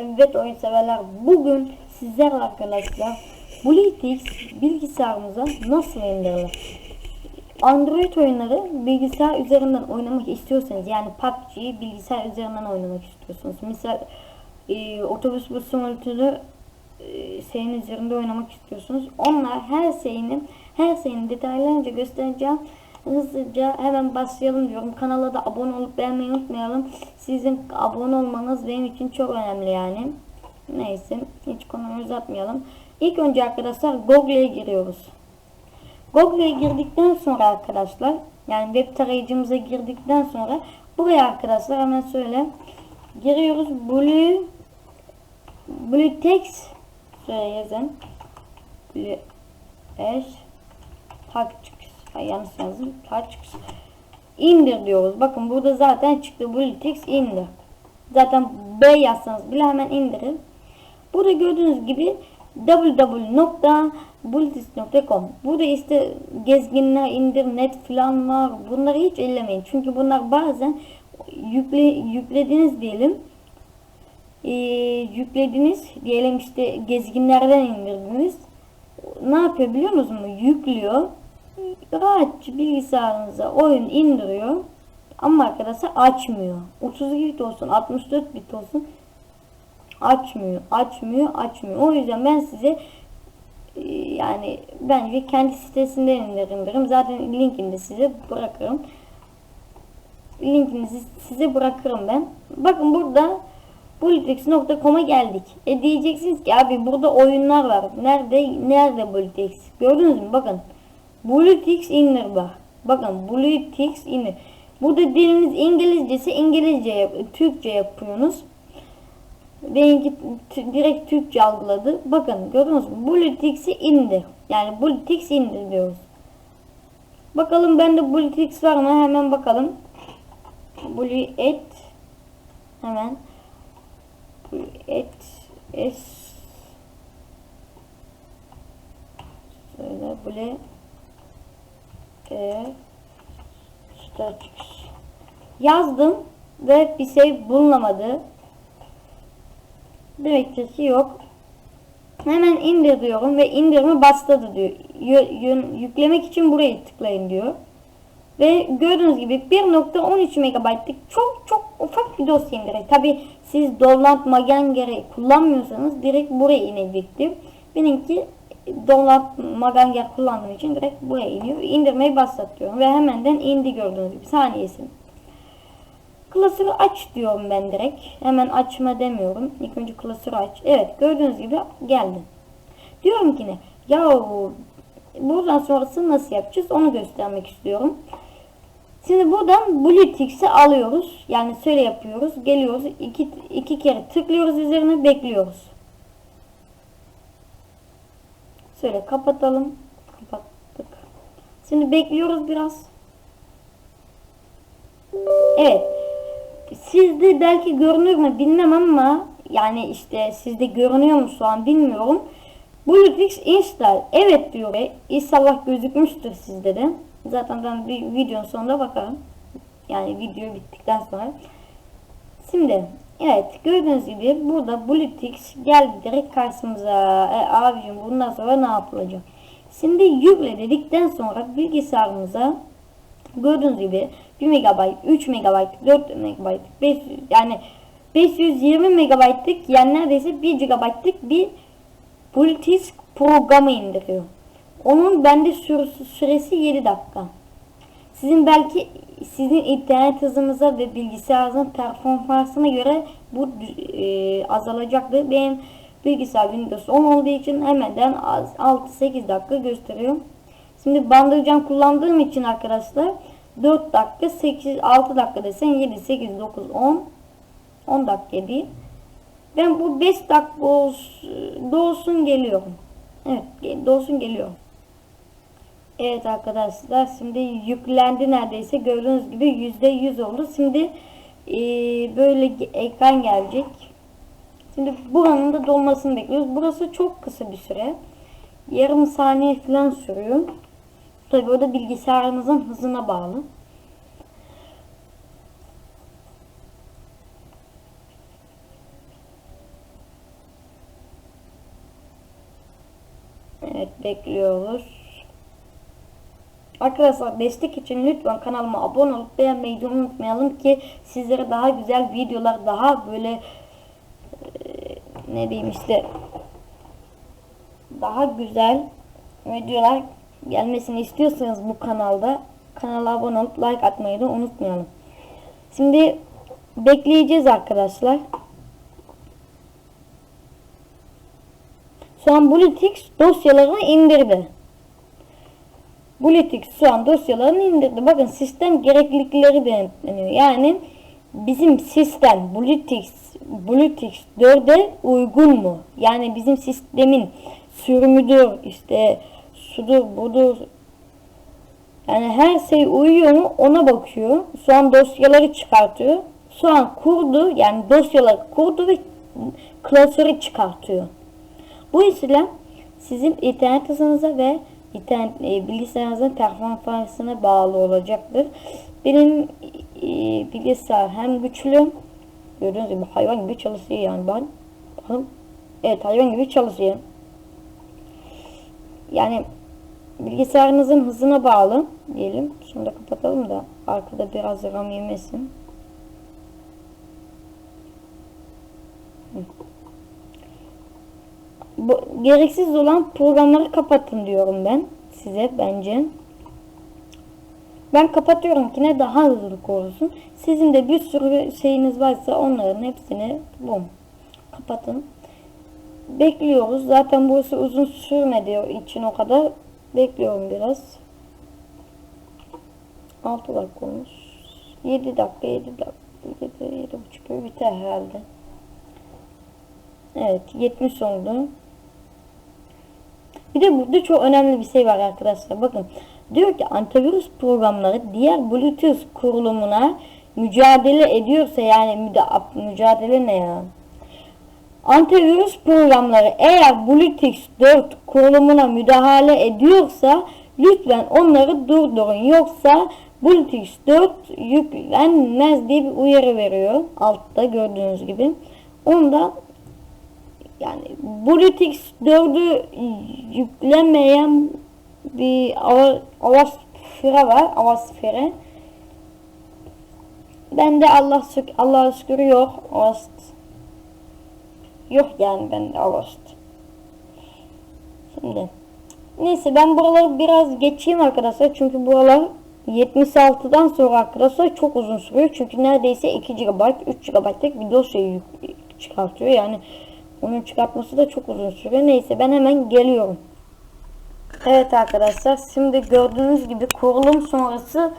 Evet oyun severler bugün sizler arkadaşlar BlueTix bilgisayarımıza nasıl indirilir? Android oyunları bilgisayar üzerinden oynamak istiyorsanız yani PUBG'yi bilgisayar üzerinden oynamak istiyorsunuz. Mesela e, otobüs bus simülatörü e, şeyin üzerinde oynamak istiyorsunuz. Onlar her şeyini her şeyini detaylarınca göstereceğim. Hızlıca hemen başlayalım diyorum. Kanala da abone olup beğenmeyi unutmayalım. Sizin abone olmanız benim için çok önemli yani. Neyse hiç konuyu uzatmayalım. İlk önce arkadaşlar Google'e giriyoruz. Google'e girdikten sonra arkadaşlar yani web tarayıcımıza girdikten sonra buraya arkadaşlar hemen söyle giriyoruz blue blue text şöyle yazın blue s touch Ay, yanlış yazdım touch indir diyoruz bakın burada zaten çıktı blue text indir zaten B yazsanız bile hemen indirir burada gördüğünüz gibi www.bultis.com Burada işte gezginler, internet falan var. Bunları hiç ellemeyin. Çünkü bunlar bazen yükle, yüklediniz diyelim. Ee, yüklediniz diyelim işte gezginlerden indirdiniz. Ne yapıyor biliyor musunuz? Yüklüyor. Rahatça bilgisayarınıza oyun indiriyor. Ama arkadaşlar açmıyor. 32 bit olsun, 64 bit olsun açmıyor, açmıyor, açmıyor. O yüzden ben size e, yani bence kendi sitesinden indiririm. Zaten linkini de size bırakırım. Linkini size bırakırım ben. Bakın burada Bulitex.com'a geldik. E diyeceksiniz ki abi burada oyunlar var. Nerede nerede Bulitex? Gördünüz mü? Bakın. Bulitex indir bak. Bakın Bulitex indir. Burada diliniz İngilizcesi İngilizce yap Türkçe yapıyorsunuz. Benimki direkt Türkçe algıladı. Bakın gördünüz mü? Bulletix'i indir. Yani Bulletix indir diyoruz. Bakalım bende Bulletix var mı? Hemen bakalım. Bullet hemen Bullet S Şöyle Bullet e, yazdım ve bir şey bulunamadı. Demektir ki yok. Hemen indir diyorum ve indirme başladı diyor. Yüklemek için burayı tıklayın diyor. Ve gördüğünüz gibi 1.13 MB'lık çok çok ufak bir dosya indirecek. Tabi siz Download Magenger'i kullanmıyorsanız direkt buraya inecektir. Benimki Download Maganger kullandığım için direkt buraya iniyor. İndirmeyi başlatıyorum ve hemenden indi gördüğünüz gibi saniyesini. Klasörü aç diyorum ben direkt. Hemen açma demiyorum. İlk önce klasörü aç. Evet gördüğünüz gibi geldi. Diyorum ki ne? Ya buradan sonrası nasıl yapacağız onu göstermek istiyorum. Şimdi buradan BlueTix'i alıyoruz. Yani şöyle yapıyoruz. Geliyoruz. iki, iki kere tıklıyoruz üzerine bekliyoruz. Şöyle kapatalım. Kapattık. Şimdi bekliyoruz biraz. Evet sizde belki görünür mü bilmem ama yani işte sizde görünüyor mu şu an bilmiyorum. Bluetooth install evet diyor. İnşallah gözükmüştür sizde de. Zaten ben bir videonun sonunda bakarım. Yani video bittikten sonra. Şimdi evet gördüğünüz gibi burada Bluetooth geldi direkt karşımıza. E, abicim bundan sonra ne yapılacak? Şimdi yükle dedikten sonra bilgisayarımıza gördüğünüz gibi 1 MB, 3 MB, 4 MB, 500 yani 520 MB'lık yani neredeyse 1 GB'lık bir Bluetooth programı indiriyor. Onun bende süresi 7 dakika. Sizin belki sizin internet hızınıza ve bilgisayarınızın performansına göre bu e, azalacaktır. Benim bilgisayar Windows 10 olduğu için hemenden 6-8 dakika gösteriyor. Şimdi bandırcan kullandığım için arkadaşlar 4 dakika 8 6 dakika desen 7 8 9 10 10 dakika değil. Ben bu 5 dakika doğsun geliyorum. Evet doğsun geliyor. Evet arkadaşlar şimdi yüklendi neredeyse gördüğünüz gibi yüzde yüz oldu. Şimdi e, böyle ekran gelecek. Şimdi buranın da dolmasını bekliyoruz. Burası çok kısa bir süre. Yarım saniye falan sürüyor. Tabi o da bilgisayarınızın hızına bağlı. Evet bekliyoruz. Arkadaşlar destek için lütfen kanalıma abone olup beğenmeyi de unutmayalım ki sizlere daha güzel videolar daha böyle eee, ne diyeyim işte daha güzel videolar gelmesini istiyorsanız bu kanalda kanala abone olup like atmayı da unutmayalım. Şimdi bekleyeceğiz arkadaşlar. Şu an Bluetix dosyalarını indirdi. Bluetix şu an dosyalarını indirdi. Bakın sistem gereklilikleri denetleniyor. Yani bizim sistem Bluetix Bluetix 4'e uygun mu? Yani bizim sistemin sürümüdür, işte sudur, budur. Yani her şey uyuyor mu ona bakıyor. Şu an dosyaları çıkartıyor. Şu an kurdu yani dosyaları kurdu ve klasörü çıkartıyor. Bu işlem sizin internet hızınıza ve internet e, bilgisayarınızın performansına bağlı olacaktır. Benim e, bilgisayar hem güçlü gördüğünüz gibi hayvan gibi çalışıyor yani ben bakın, evet hayvan gibi çalışıyor. Yani bilgisayarınızın hızına bağlı diyelim. Şunu da kapatalım da arkada biraz RAM yemesin. Bu, gereksiz olan programları kapatın diyorum ben size bence. Ben kapatıyorum ki ne daha hızlı korusun. Sizin de bir sürü şeyiniz varsa onların hepsini bum kapatın. Bekliyoruz. Zaten burası uzun sürmediği için o kadar bekliyorum biraz. 6 dakika olmuş. 7 dakika 7 dakika 7 7 buçuk biter herhalde. Evet 70 oldu. Bir de burada çok önemli bir şey var arkadaşlar. Bakın diyor ki antivirüs programları diğer Bluetooth kurulumuna mücadele ediyorsa yani müda, mücadele ne ya? Antivirüs programları eğer Bluetooth 4 kurulumuna müdahale ediyorsa lütfen onları durdurun. Yoksa Bluetooth 4 yüklenmez diye bir uyarı veriyor. Altta gördüğünüz gibi. Onda yani Bluetooth 4'ü yüklemeyen bir avasfere var. Avasfere. Ben de Allah Allah şükür yok. Avast. Yok yani ben de avast. Şimdi. Neyse ben buraları biraz geçeyim arkadaşlar. Çünkü buralar 76'dan sonra arkadaşlar çok uzun sürüyor. Çünkü neredeyse 2 GB, 3 GB'lık bir dosyayı çıkartıyor. Yani onun çıkartması da çok uzun sürüyor. Neyse ben hemen geliyorum. Evet arkadaşlar şimdi gördüğünüz gibi kurulum sonrası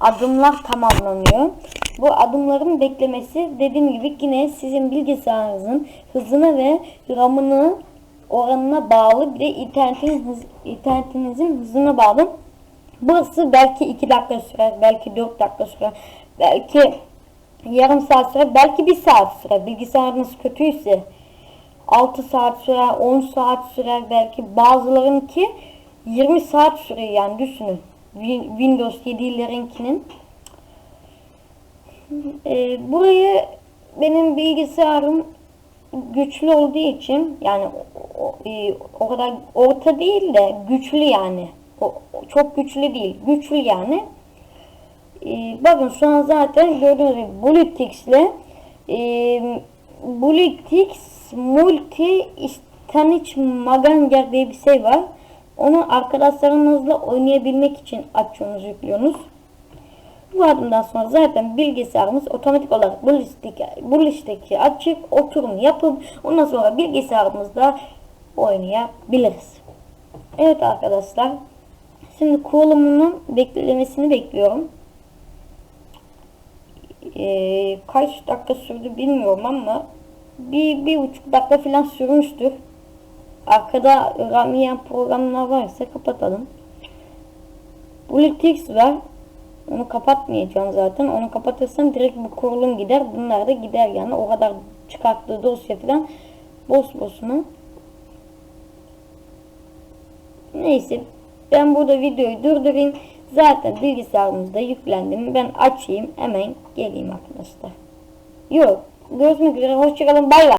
adımlar tamamlanıyor. Bu adımların beklemesi dediğim gibi yine sizin bilgisayarınızın hızına ve RAM'ını oranına bağlı bir de internetin internetinizin hızına bağlı. Burası belki 2 dakika sürer, belki 4 dakika sürer, belki yarım saat sürer, belki 1 saat sürer. Bilgisayarınız kötüyse 6 saat sürer, 10 saat sürer belki bazılarınki 20 saat sürüyor yani düşünün. Windows 7'lerinkinin. Ee, burayı benim bilgisayarım güçlü olduğu için yani e, o kadar orta değil de güçlü yani. O, çok güçlü değil. Güçlü yani. Ee, bakın şu an zaten gördüğünüz gibi Bluetooth ile e, Bluetooth Multi Stanich Maganger diye bir şey var. Onu arkadaşlarınızla oynayabilmek için açıyorsunuz, yüklüyorsunuz. Bu adımdan sonra zaten bilgisayarımız otomatik olarak bu listeki, bu listeki açık oturum yapıp ondan sonra bilgisayarımızda oynayabiliriz. Evet arkadaşlar. Şimdi kurulumunun beklemesini bekliyorum. Ee, kaç dakika sürdü bilmiyorum ama bir, bir buçuk dakika falan sürmüştür. Arkada ramiyen programlar varsa kapatalım. Bluetooth var. Onu kapatmayacağım zaten. Onu kapatırsam direkt bu kurulum gider. Bunlar da gider yani. O kadar çıkarttığı dosya falan boş boşuna. Neyse. Ben burada videoyu durdurayım. Zaten bilgisayarımızda yüklendim. Ben açayım. Hemen geleyim arkadaşlar. Yok. Görüşmek üzere. Hoşçakalın. Bay bay.